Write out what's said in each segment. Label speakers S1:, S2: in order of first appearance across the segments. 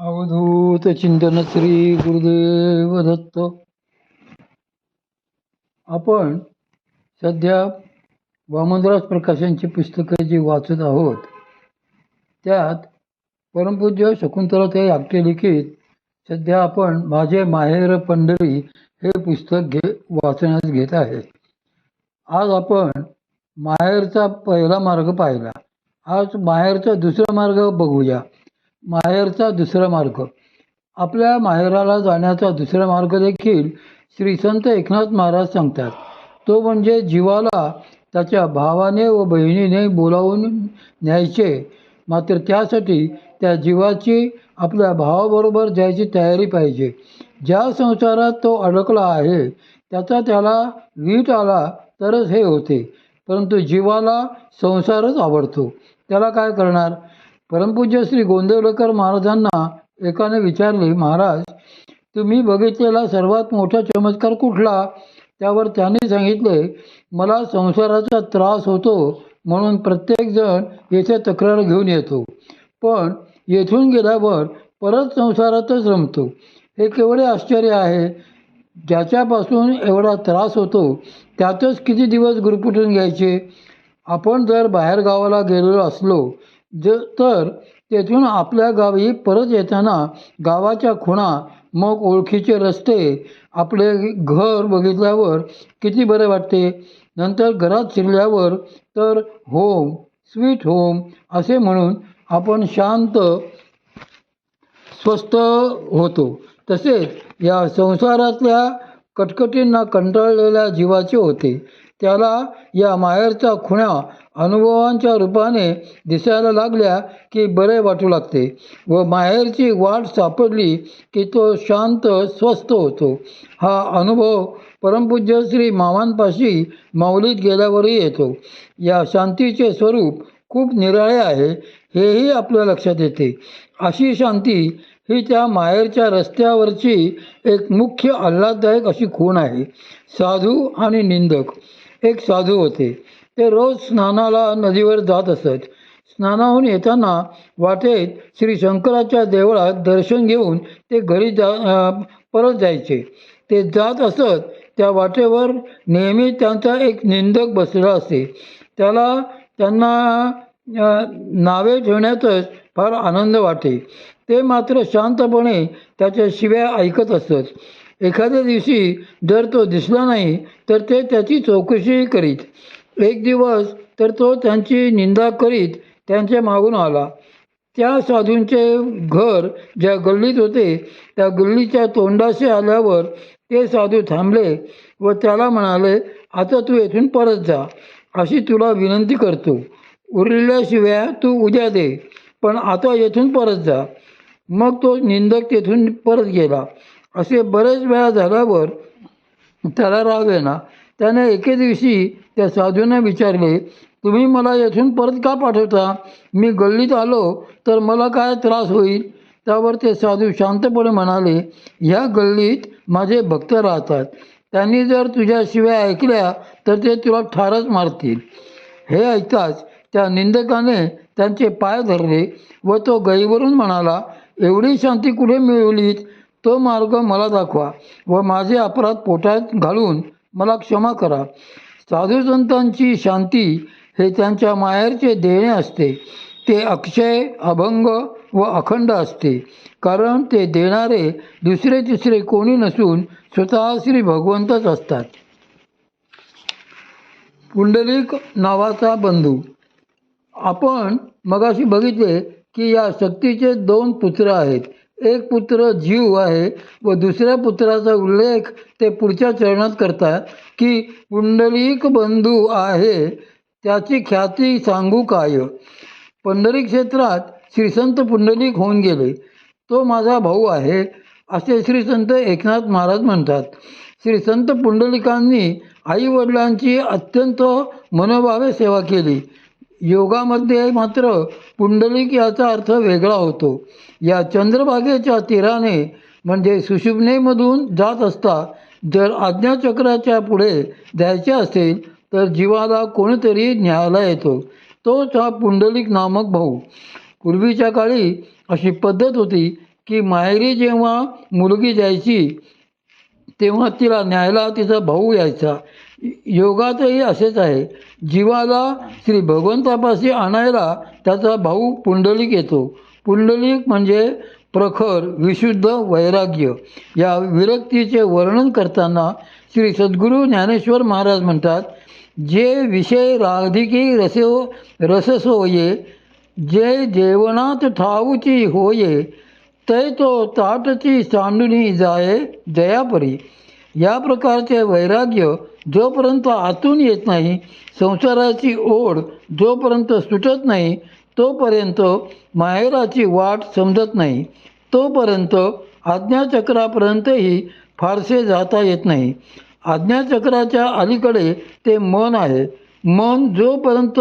S1: अवधूत चिंतन श्री गुरुदेव दत्त. आपण सध्या वामनराज प्रकाशांची पुस्तकं जी वाचत आहोत त्यात परमपूज्य शकुंतलाताई आपटे लिखित सध्या आपण माझे माहेर पंढरी हे पुस्तक घे वाचण्यास घेत आहे आज आपण माहेरचा पहिला मार्ग पाहिला. आज माहेरचा दुसरा मार्ग बघूया. माहेरचा दुसरा मार्ग. आपल्या माहेराला जाण्याचा दुसरा मार्ग देखील श्री संत एकनाथ महाराज सांगतात. तो म्हणजे जीवाला त्याच्या भावाने व बहिणीने बोलावून न्यायचे. मात्र त्यासाठी त्या जीवाची आपल्या भावाबरोबर जायची तयारी पाहिजे. ज्या संसारात तो अडकला आहे त्याचा त्याला वीट आला तरच हे होते. परंतु जीवाला संसारच आवडतो. त्याला काय करणार? परमपूज्य श्री गोंदेवलेकर महाराजांना एकाने विचारले महाराज तुम्ही बघितलेला सर्वात मोठा चमत्कार कुठला? त्यावर त्यांनी सांगितले मला संसाराचा त्रास होतो म्हणून प्रत्येकजण येथे तक्रार घेऊन येतो. पण येथून गेल्यावर परत संसारातच रमतो. हे केवढे आश्चर्य आहे. ज्याच्यापासून एवढा त्रास होतो त्यातच किती दिवस गुरपुटून घ्यायचे? आपण जर बाहेर गावाला गेलेलो असलो ज तर तेथून आपल्या गावी परत येताना गावाच्या खुणा मग ओळखीचे रस्ते आपले घर बघितल्यावर किती बरे वाटते. नंतर घरात शिरल्यावर तर होम स्वीट होम असे म्हणून आपण शांत स्वस्थ होतो. तसेच या संसारातल्या कटकटींना कंटाळलेल्या जीवाचे होते. त्याला या माहेरच्या खुणा अनुभवांच्या रूपाने दिसायला लागल्या की बरे वाटू लागते व माहेरची वाट सापडली की तो शांत स्वस्थ होतो. हा अनुभव परमपूज्य श्री मामांपाशी माऊलीत गेल्यावरही येतो. या शांतीचे स्वरूप खूप निराळे आहे हेही आपल्या लक्षात येते. अशी शांती ही त्या माहेरच्या रस्त्यावरची एक मुख्य आल्हाददायक अशी खूण आहे. साधू आणि निंदक एक साधू होते. ते रोज स्नानाला नदीवर जात असत. स्नानाहून येताना वाटेत श्री शंकराच्या देवळात दर्शन घेऊन ते घरी जा परत जायचे. ते जात असत त्या वाटेवर नेहमी त्यांचा एक निंदक बसलेला असे त्याला त्यांना नावे ठेवण्यातच फार आनंद वाटे. ते मात्र शांतपणे त्याच्या शिव्या ऐकत असत. एखाद्या दिवशी जर तो दिसला नाही तर ते त्याची चौकशीही करीत. एक दिवस तर तो त्यांची निंदा करीत त्यांच्या मागून आला. त्या साधूंचे घर ज्या गल्लीत होते त्या गल्लीच्या तोंडाशी आल्यावर ते साधू थांबले व त्याला म्हणाले आता तू येथून परत जा. अशी तुला विनंती करतो. उरलेल्या शिव्या तू उद्या दे पण आता येथून परत जा. मग तो निंदक तेथून परत गेला. असे बरेच वेळा झाल्यावर त्याला राग येणार. त्याने एके दिवशी त्या साधूंना विचारले तुम्ही मला येथून परत का पाठवता? मी गल्लीत आलो तर मला काय त्रास होईल? त्यावर ते साधू शांतपणे म्हणाले ह्या गल्लीत माझे भक्त राहतात. त्यांनी जर तुझ्या शिवाय ऐकल्या तर ते तुला ठारच मारतील. हे ऐकताच त्या निंदकाने त्यांचे पाय धरले व तो गईवरून म्हणाला एवढी शांती कुठे मिळवलीत? तो मार्ग मला दाखवा व माझे अपराध पोटात घालून मला क्षमा करा. साधू संतांची शांती हे त्यांच्या माहेरचे देणे असते. ते अक्षय अभंग व अखंड असते. कारण ते देणारे दुसरे तिसरे कोणी नसून स्वतः श्री भगवंतच असतात. पुंडलिक नावाचा बंधू. आपण मगाशी बघितले की या शक्तीचे दोन पुत्र आहेत. एक पुत्र जीव आहे व दुसऱ्या पुत्राचा उल्लेख ते पुढच्या चरणात करतात की पुंडलिक बंधू आहे त्याची ख्याती सांगू काय? पंढरी क्षेत्रात श्रीसंत पुंडलिक होऊन गेले. तो माझा भाऊ आहे असे श्री संत एकनाथ महाराज म्हणतात. श्री संत पुंडलिकांनी आईवडिलांची अत्यंत मनोभावे सेवा केली. योगामध्ये मात्र पुंडलिक याचा अर्थ वेगळा होतो. या चंद्रभागेच्या तीराने म्हणजे सुशुभनेमधून जात असता जर आज्ञाचक्राच्या पुढे जायचे असेल तर जीवाला कोणीतरी न्यायला येतो. तोच हा पुंडलिक नामक भाऊ. पूर्वीच्या काळी अशी पद्धत होती की माहेरी जेव्हा मुलगी जायची तेव्हा तिला न्यायला तिचा भाऊ यायचा. योगातही असेच आहे. जीवाला श्री भगवंतापाशी आणायला त्याचा भाऊ पुंडलिक येतो. पुंडलिक म्हणजे प्रखर विशुद्ध वैराग्य. या विरक्तीचे वर्णन करताना श्री सद्गुरू ज्ञानेश्वर महाराज म्हणतात जे विषय राधिकी रसो हो, रससोये जे जेवणात ठाऊची होये तै तो ताटची सांडुनी जाये जयापरी या प्रकारचे वैराग्य जोपर्यंत आतून येत नाही संसाराची ओढ जोपर्यंत सुटत नाही तोपर्यंत माहेराची वाट समजत नाही तोपर्यंत आज्ञाचक्रापर्यंतही फारसे जाता येत नाही. आज्ञाचक्राच्या अलीकडे ते मन आहे. मन जोपर्यंत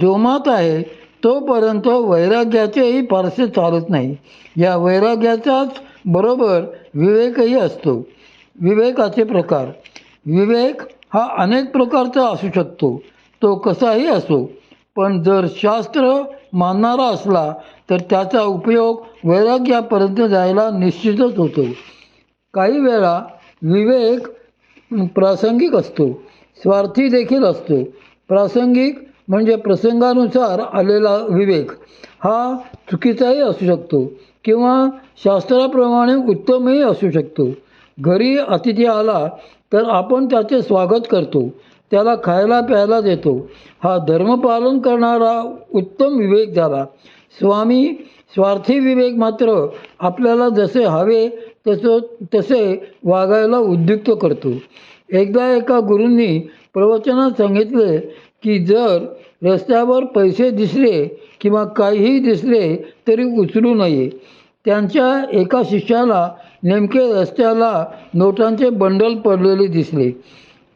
S1: जोमात आहे तोपर्यंत वैराग्याचेही फारसे चालत नाही. या वैराग्याचाच बरोबर विवेकही असतो. विवेकाचे प्रकार. विवेक हा अनेक प्रकारचा असू शकतो. तो कसाही असो पण जर शास्त्र मानणारा असला तर त्याचा उपयोग वैराग्यापर्यंत जायला निश्चितच होतो. काही वेळा विवेक प्रासंगिक असतो स्वार्थी देखील असतो. प्रासंगिक म्हणजे प्रसंगानुसार आलेला विवेक. हा चुकीचाही असू शकतो किंवा शास्त्राप्रमाणे उत्तमही असू शकतो. घरी अतिथी आला तर आपण त्याचे स्वागत करतो. त्याला खायला प्यायला देतो. हा धर्मपालन करणारा उत्तम विवेक झाला. स्वामी स्वार्थी विवेक मात्र आपल्याला जसे हवे तसं तसे वागायला उद्युक्त करतो. एकदा एका गुरूंनी प्रवचनात सांगितले की जर रस्त्यावर पैसे दिसले किंवा काहीही दिसले तरी उचलू नये. त्यांच्या एका शिष्याला नेमके रस्त्याला नोटांचे बंडल पडलेले दिसले.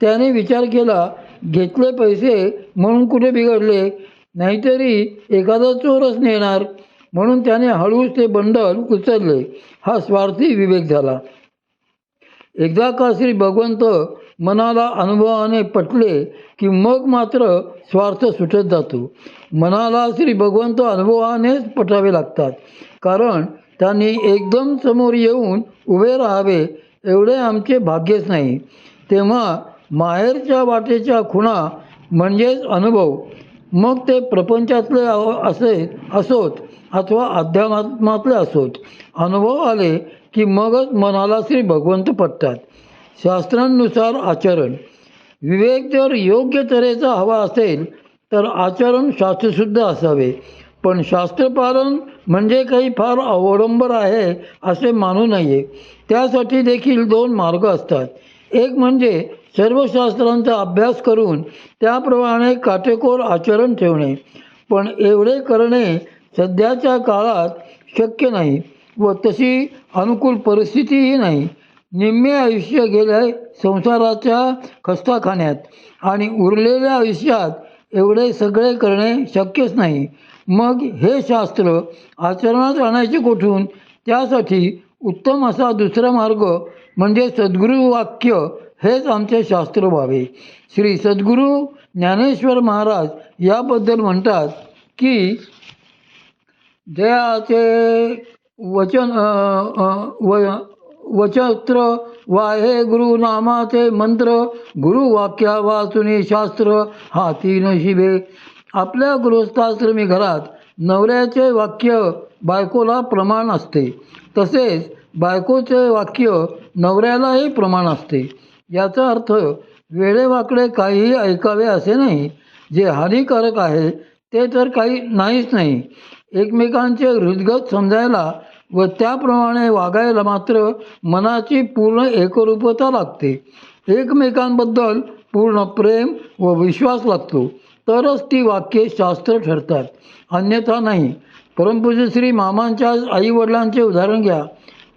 S1: त्याने विचार केला घेतले पैसे म्हणून कुठे बिघडले? नाहीतरी एखादा चोरच नेणार. म्हणून त्याने हळूच ते बंडल उचलले. हा स्वार्थी विवेक झाला. एकदा का श्री भगवंत मनाला अनुभवाने पटले की मग मात्र स्वार्थ सुटत जातो. मनाला श्री भगवंत अनुभवानेच पटावे लागतात. कारण त्यांनी एकदम समोर येऊन उभे राहावे एवढे आमचे भाग्यच नाही. तेव्हा माहेरच्या वाटेच्या खुणा म्हणजेच अनुभव मग ते प्रपंचातले असे असोत अथवा अध्यात्मातले असोत. अनुभव आले की मगच मनाला श्री भगवंत पटतात. शास्त्रांनुसार आचरण. विवेक जर योग्य तऱ्हेचा हवा असेल तर आचरण शास्त्रशुद्ध असावे. पण शास्त्रपालन म्हणजे काही फार अवडंबर आहे असे मानू नये. त्यासाठी देखील दोन मार्ग असतात. एक म्हणजे सर्व शास्त्रांचा अभ्यास करून त्याप्रमाणे काटेकोर आचरण ठेवणे. पण एवढे करणे सध्याच्या काळात शक्य नाही व तशी अनुकूल परिस्थितीही नाही. निम्मे आयुष्य गेले संसाराच्या खस्ताखान्यात आणि उरलेल्या आयुष्यात एवढे सगळे करणे शक्यच नाही. मग हे शास्त्र आचरणात आणायचे कुठून? त्यासाठी उत्तम असा दुसरा मार्ग म्हणजे सद्गुरू वाक्य हेच आमचे शास्त्र व्हावे. श्री सद्गुरू ज्ञानेश्वर महाराज याबद्दल म्हणतात की जयाचे वचन व वचत्र वाहे गुरु नामाचे मंत्र गुरु वाक्या वाचुनी शास्त्र हा तीन शिबे आपल्या गृहस्थाश्रमी घरात नवऱ्याचे वाक्य बायकोला प्रमाण असते. तसेच बायकोचे वाक्य नवऱ्यालाही प्रमाण असते. याचा अर्थ वेडेवाकडे काहीही ऐकावे असे नाही. जे हानिकारक आहे ते तर काही नाहीच नाही. एकमेकांचे हृदगत समजायला व त्याप्रमाणे वागायला मात्र मनाची पूर्ण एकरूपता लागते. एकमेकांबद्दल पूर्ण प्रेम व विश्वास लागतो. तरच ती वाक्ये शास्त्र ठरतात. अन्यथा नाही. परमपूज्य श्री मामांच्या आईवडिलांचे उदाहरण घ्या.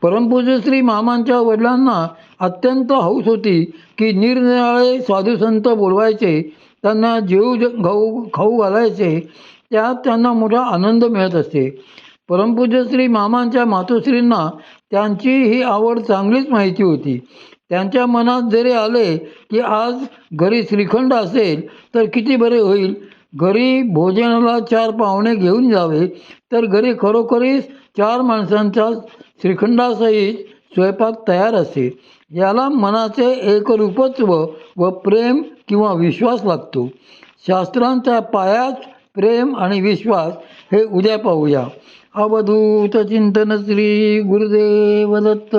S1: परमपूज्य श्री मामांच्या वडिलांना अत्यंत हौस होती की निरनिराळे साधुसंत बोलवायचे त्यांना जीव ज- खाऊ खाऊ घालायचे त्यात त्यांना मोठा आनंद मिळत असते. परमपूज्य श्री मामांच्या मातोश्रींना त्यांची ही आवड चांगलीच माहिती होती. त्यांच्या मनात जरी आले की आज घरी श्रीखंड असेल तर किती बरे होईल? घरी भोजनाला चार पाहुणे घेऊन जावे तर घरी खरोखरीच चार माणसांचा श्रीखंडासहित स्वयंपाक तयार असे याला मनाचे एकरूपत्व व प्रेम किंवा विश्वास लागतो. शास्त्रांचा पायाच प्रेम आणि विश्वास हे उद्या पाहूया. अवधूत चिंतन श्री गुरुदेव दत्त.